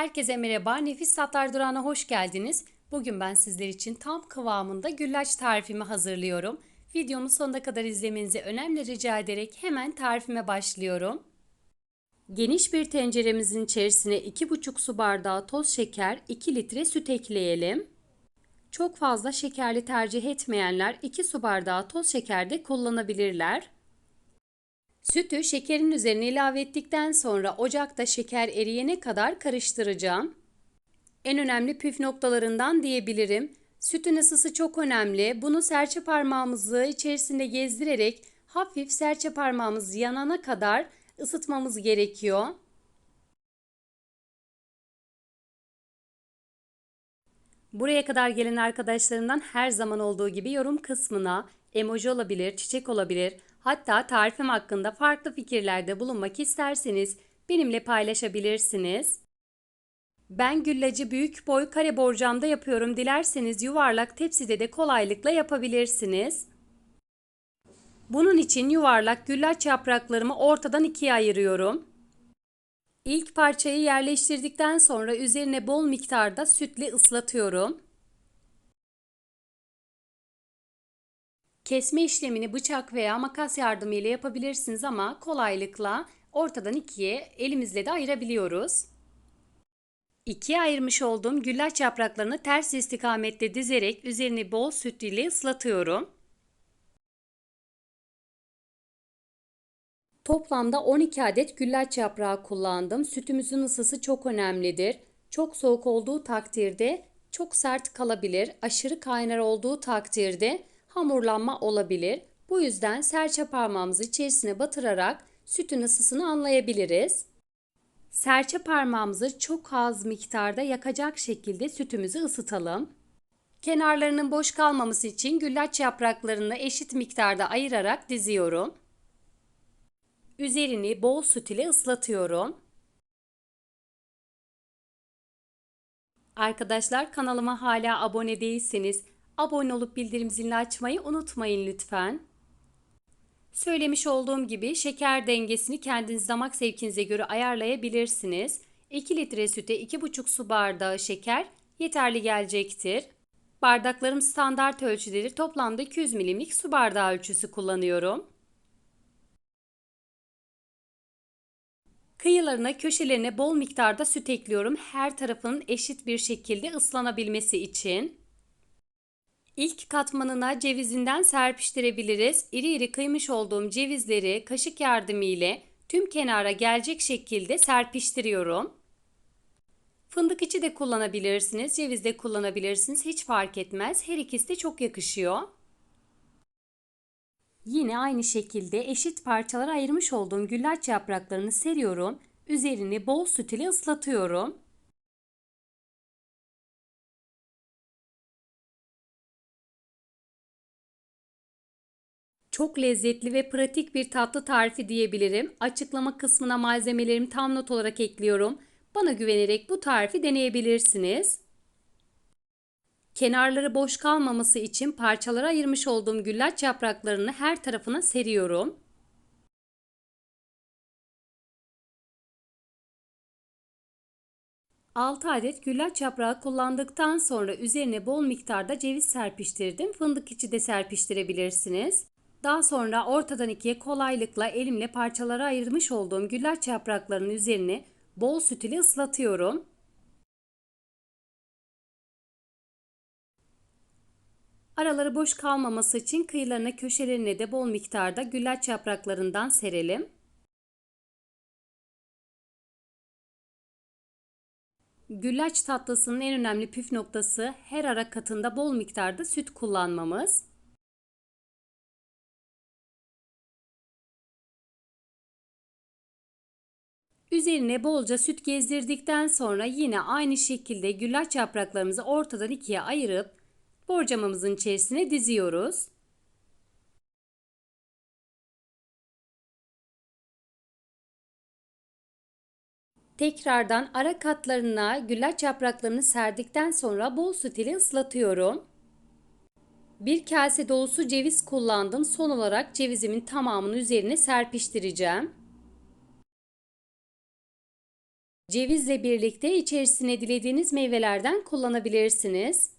Herkese merhaba. Nefis Tatlar Durağı'na hoş geldiniz. Bugün ben sizler için tam kıvamında güllaç tarifimi hazırlıyorum. Videomu sonuna kadar izlemenizi önemli rica ederek hemen tarifime başlıyorum. Geniş bir tenceremizin içerisine 2,5 su bardağı toz şeker, 2 litre süt ekleyelim. Çok fazla şekerli tercih etmeyenler 2 su bardağı toz şeker de kullanabilirler. Sütü şekerin üzerine ilave ettikten sonra ocakta şeker eriyene kadar karıştıracağım. En önemli püf noktalarından diyebilirim. Sütün ısısı çok önemli. Bunu serçe parmağımızı içerisinde gezdirerek hafif serçe parmağımız yanana kadar ısıtmamız gerekiyor. Buraya kadar gelen arkadaşlarımdan her zaman olduğu gibi yorum kısmına emoji olabilir, çiçek olabilir, hatta tarifim hakkında farklı fikirlerde bulunmak isterseniz benimle paylaşabilirsiniz. Ben güllacı büyük boy kare borcamda yapıyorum. Dilerseniz yuvarlak tepside de kolaylıkla yapabilirsiniz. Bunun için yuvarlak güllaç yapraklarımı ortadan ikiye ayırıyorum. İlk parçayı yerleştirdikten sonra üzerine bol miktarda sütle ıslatıyorum. Kesme işlemini bıçak veya makas yardımıyla yapabilirsiniz ama kolaylıkla ortadan ikiye elimizle de ayırabiliyoruz. İkiye ayırmış olduğum güllaç yapraklarını ters istikamette dizerek üzerini bol süt ile ıslatıyorum. Toplamda 12 adet güllaç yaprağı kullandım. Sütümüzün ısısı çok önemlidir. Çok soğuk olduğu takdirde çok sert kalabilir. Aşırı kaynar olduğu takdirde hamurlanma olabilir. Bu yüzden serçe parmağımızı içerisine batırarak sütün ısısını anlayabiliriz. Serçe parmağımızı çok az miktarda yakacak şekilde sütümüzü ısıtalım. Kenarlarının boş kalmaması için güllaç yapraklarını eşit miktarda ayırarak diziyorum. Üzerini bol süt ile ıslatıyorum. Arkadaşlar kanalıma hala abone değilseniz abone olup bildirim zilini açmayı unutmayın lütfen. Söylemiş olduğum gibi şeker dengesini kendiniz damak zevkinize göre ayarlayabilirsiniz. 2 litre süte 2,5 su bardağı şeker yeterli gelecektir. Bardaklarım standart ölçüleri toplamda 200 milimlik su bardağı ölçüsü kullanıyorum. Kıyılarına, köşelerine bol miktarda süt ekliyorum. Her tarafının eşit bir şekilde ıslanabilmesi için. İlk katmanına cevizinden serpiştirebiliriz. İri iri kıymış olduğum cevizleri kaşık yardımı ile tüm kenara gelecek şekilde serpiştiriyorum. Fındık içi de kullanabilirsiniz, ceviz de kullanabilirsiniz. Hiç fark etmez. Her ikisi de çok yakışıyor. Yine aynı şekilde eşit parçalara ayırmış olduğum güllaç yapraklarını seriyorum. Üzerini bol süt ile ıslatıyorum. Çok lezzetli ve pratik bir tatlı tarifi diyebilirim. Açıklama kısmına malzemelerimi tam not olarak ekliyorum. Bana güvenerek bu tarifi deneyebilirsiniz. Kenarları boş kalmaması için parçalara ayırmış olduğum güllaç yapraklarını her tarafına seriyorum. Altı adet güllaç yaprağı kullandıktan sonra üzerine bol miktarda ceviz serpiştirdim. Fındık içi de serpiştirebilirsiniz. Daha sonra ortadan ikiye kolaylıkla elimle parçalara ayırmış olduğum güllaç yapraklarının üzerine bol süt ile ıslatıyorum. Araları boş kalmaması için kıyılarına köşelerine de bol miktarda güllaç yapraklarından serelim. Güllaç tatlısının en önemli püf noktası her ara katında bol miktarda süt kullanmamız. Üzerine bolca süt gezdirdikten sonra yine aynı şekilde güllaç yapraklarımızı ortadan ikiye ayırıp borcamımızın içerisine diziyoruz. Tekrardan ara katlarına güllaç yapraklarını serdikten sonra bol süt ile ıslatıyorum. Bir kase dolusu ceviz kullandım. Son olarak cevizimin tamamını üzerine serpiştireceğim. Cevizle birlikte içerisine dilediğiniz meyvelerden kullanabilirsiniz.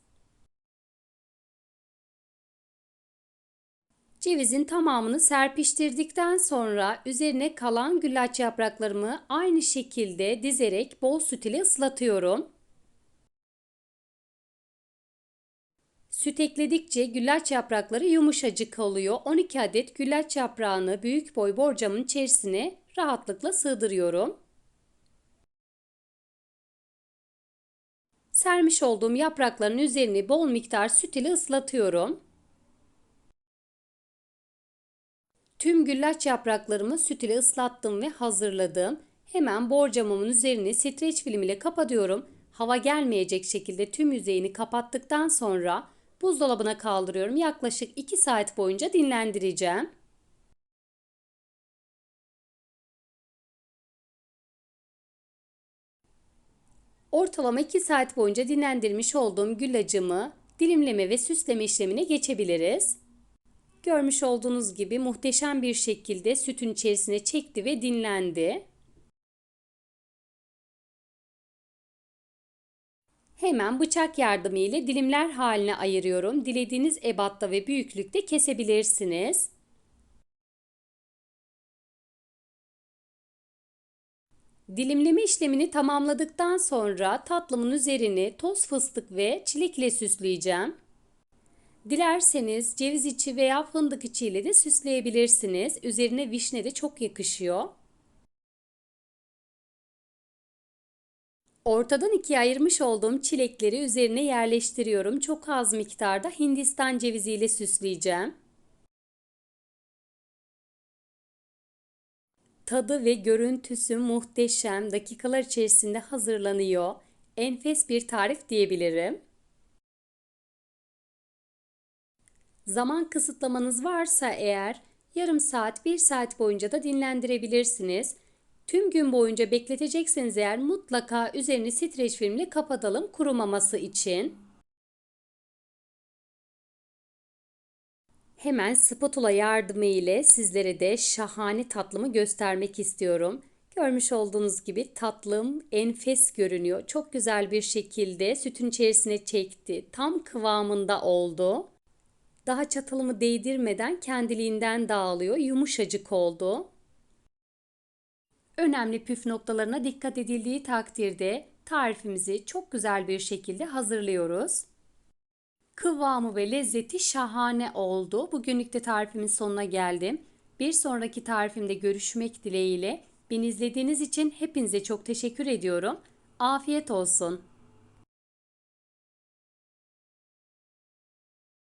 Cevizin tamamını serpiştirdikten sonra üzerine kalan güllaç yapraklarımı aynı şekilde dizerek bol süt ile ıslatıyorum. Süt ekledikçe güllaç yaprakları yumuşacık oluyor. 12 adet güllaç yaprağını büyük boy borcamın içerisine rahatlıkla sığdırıyorum. Sermiş olduğum yaprakların üzerini bol miktar süt ile ıslatıyorum. Tüm güllaç yapraklarımı süt ile ıslattım ve hazırladım. Hemen borcamımın üzerini streç film ile kapatıyorum. Hava gelmeyecek şekilde tüm yüzeyini kapattıktan sonra buzdolabına kaldırıyorum. Yaklaşık 2 saat boyunca dinlendireceğim. Ortalama 2 saat boyunca dinlendirmiş olduğum güllacımı dilimleme ve süsleme işlemine geçebiliriz. Görmüş olduğunuz gibi muhteşem bir şekilde sütün içerisine çekti ve dinlendi. Hemen bıçak yardımı ile dilimler haline ayırıyorum. Dilediğiniz ebatta ve büyüklükte kesebilirsiniz. Dilimleme işlemini tamamladıktan sonra tatlımın üzerini toz fıstık ve çilek ile süsleyeceğim. Dilerseniz ceviz içi veya fındık içi ile de süsleyebilirsiniz. Üzerine vişne de çok yakışıyor. Ortadan ikiye ayırmış olduğum çilekleri üzerine yerleştiriyorum. Çok az miktarda Hindistan cevizi ile süsleyeceğim. Tadı ve görüntüsü muhteşem. Dakikalar içerisinde hazırlanıyor. Enfes bir tarif diyebilirim. Zaman kısıtlamanız varsa eğer yarım saat, bir saat boyunca da dinlendirebilirsiniz. Tüm gün boyunca bekletecekseniz eğer mutlaka üzerini streç filmle kapatalım kurumaması için. Hemen spatula yardımı ile sizlere de şahane tatlımı göstermek istiyorum. Görmüş olduğunuz gibi tatlım enfes görünüyor. Çok güzel bir şekilde sütün içerisine çekti. Tam kıvamında oldu. Daha çatalımı değdirmeden kendiliğinden dağılıyor. Yumuşacık oldu. Önemli püf noktalarına dikkat edildiği takdirde tarifimizi çok güzel bir şekilde hazırlıyoruz. Kıvamı ve lezzeti şahane oldu. Bugünlük de tarifimin sonuna geldim. Bir sonraki tarifimde görüşmek dileğiyle. Beni izlediğiniz için hepinize çok teşekkür ediyorum. Afiyet olsun.